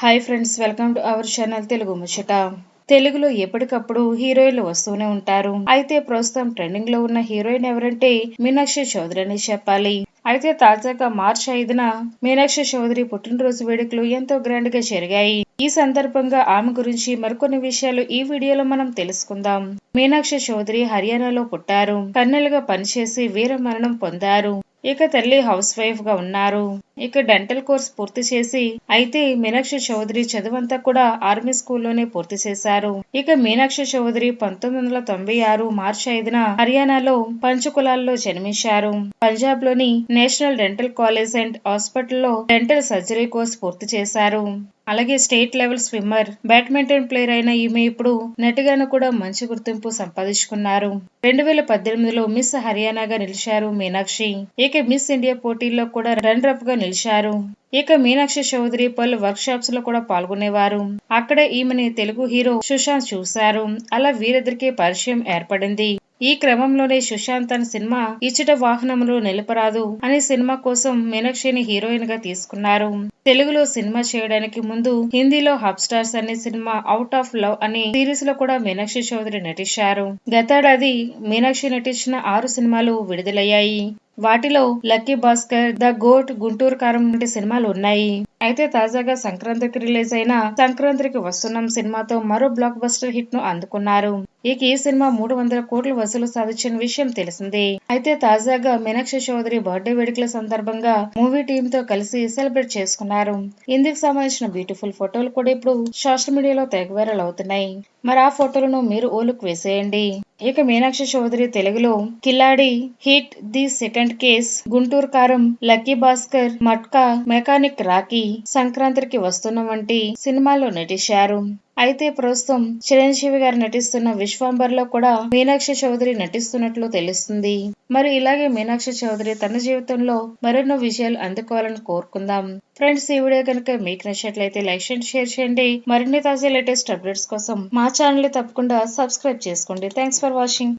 Hi friends welcome to our channel Telugu Muchata తెలుగులో ఎప్పటికప్పుడు హీరోయిన్లు వస్తూనే ఉంటారు అయితే ప్రస్తుతం ట్రెండింగ్లో ఉన్న హీరోయిన్ ఎవరంటే మీనాక్షి చౌదరి అని చెప్పాలి అయితే తాజాగా మార్చి ఐదున మీనాక్షి చౌదరి పుట్టినరోజు వేడుకలు ఎంతో గ్రాండ్గా జరిగాయి. ఈ సందర్భంగా ఆమె గురించి మరికొన్ని విషయాలు ఈ వీడియోలో మనం తెలుసుకుందాం. మీనాక్షి చౌదరి హర్యానాలో పుట్టారు. కన్నెలుగా పనిచేసి వీర మరణం పొందారు. ఇక తల్లి హౌస్ వైఫ్గా ఉన్నారు. ఇక డెంటల్ కోర్స్ పూర్తి చేసి అయితే మీనాక్షి చౌదరి చదువంతా కూడా ఆర్మీ స్కూల్లోనే పూర్తి చేశారు. ఇక మీనాక్షి చౌదరి పంతొమ్మిది వందల తొంభై ఆరు మార్చి ఐదున హర్యానాలో పంచకులాల్లో జన్మించారు. పంజాబ్లోని నేషనల్ డెంటల్ కాలేజ్ అండ్ హాస్పిటల్లో డెంటల్ సర్జరీ కోర్స్ పూర్తి చేశారు. అలాగే state level swimmer badminton player అయిన ఈమె ఇప్పుడు నటిగాను కూడా మంచి గుర్తింపు సంపాదించుకున్నారు. రెండు వేల పద్దెనిమిదిలో మిస్ హర్యానాగా నిలిచారు మీనాక్షి. ఇక మిస్ ఇండియా పోటీల్లో కూడా రన్నర్ అప్గా నిలిచారు. ఇక మీనాక్షి చౌదరి పలు వర్క్ షాప్స్లో కూడా పాల్గొనేవారు. అక్కడ ఈమెని తెలుగు హీరో సుశాంత్ చూశారు. అలా వీరిద్దరికీ పరిచయం ఏర్పడింది. ఈ క్రమంలోనే సుశాంత్ తన సినిమా ఇచ్చట వాహనములు నిలపరాదు అనే సినిమా కోసం మీనాక్షిని హీరోయిన్గా తీసుకున్నారు. తెలుగులో సినిమా చేయడానికి ముందు హిందీలో హబ్ స్టార్స్ అనే సినిమా అవుట్ ఆఫ్ లవ్ అనే సిరీస్లో కూడా మీనాక్షి చౌదరి నటించారు. గతేడాది మీనాక్షి నటించిన ఆరు సినిమాలు విడుదలయ్యాయి. వాటిలో lucky Bhaskar the goat Guntur Kaaram వంటి సినిమాలు ఉన్నాయి. అయితే తాజాగా సంక్రాంతికి రిలీజ్ అయిన సంక్రాంతికి వస్తున్నాం సినిమాతో మరో బ్లాక్ బస్టర్ హిట్ను అందుకున్నారు. ఇక ఈ సినిమా మూడు వందల కోట్లు వసూలు సాధించిన విషయం తెలిసిందే. అయితే తాజాగా మీనాక్షి చౌదరి బర్త్డే వేడుకల సందర్భంగా మూవీ టీమ్తో కలిసి సెలబ్రేట్ చేసుకున్నారు. ఇందుకు సంబంధించిన బ్యూటిఫుల్ ఫోటోలు కూడా ఇప్పుడు సోషల్ మీడియాలో తెగ వైరల్ అవుతున్నాయి. మరి ఆ ఫోటోలను మీరు ఓలుకు వేసేయండి. ఇక మీనాక్షి చౌదరి తెలుగులో Khiladi hit the second case Guntur Kaaram lucky Bhaskar Matka mechanic rocky సంక్రాంతికి వస్తున్న వంటి సినిమాల్లో నటించారు. అయితే ప్రస్తుతం చిరంజీవి గారు నటిస్తున్న విశ్వాంబర్లో కూడా మీనాక్షి చౌదరి నటిస్తున్నట్లు తెలుస్తుంది. మరి ఇలాగే మీనాక్షి చౌదరి తన జీవితంలో మరెన్నో విజయాలు అందుకోవాలని కోరుకుందాం. ఫ్రెండ్స్ ఈ వీడియో కనుక మీకు నచ్చినట్లయితే లైక్ అండ్ షేర్ చేయండి. మరిన్ని తాజా లేటెస్ట్ అప్డేట్స్ కోసం మా ఛానల్ తప్పకుండా సబ్స్క్రైబ్ చేసుకోండి. Thanks for watching.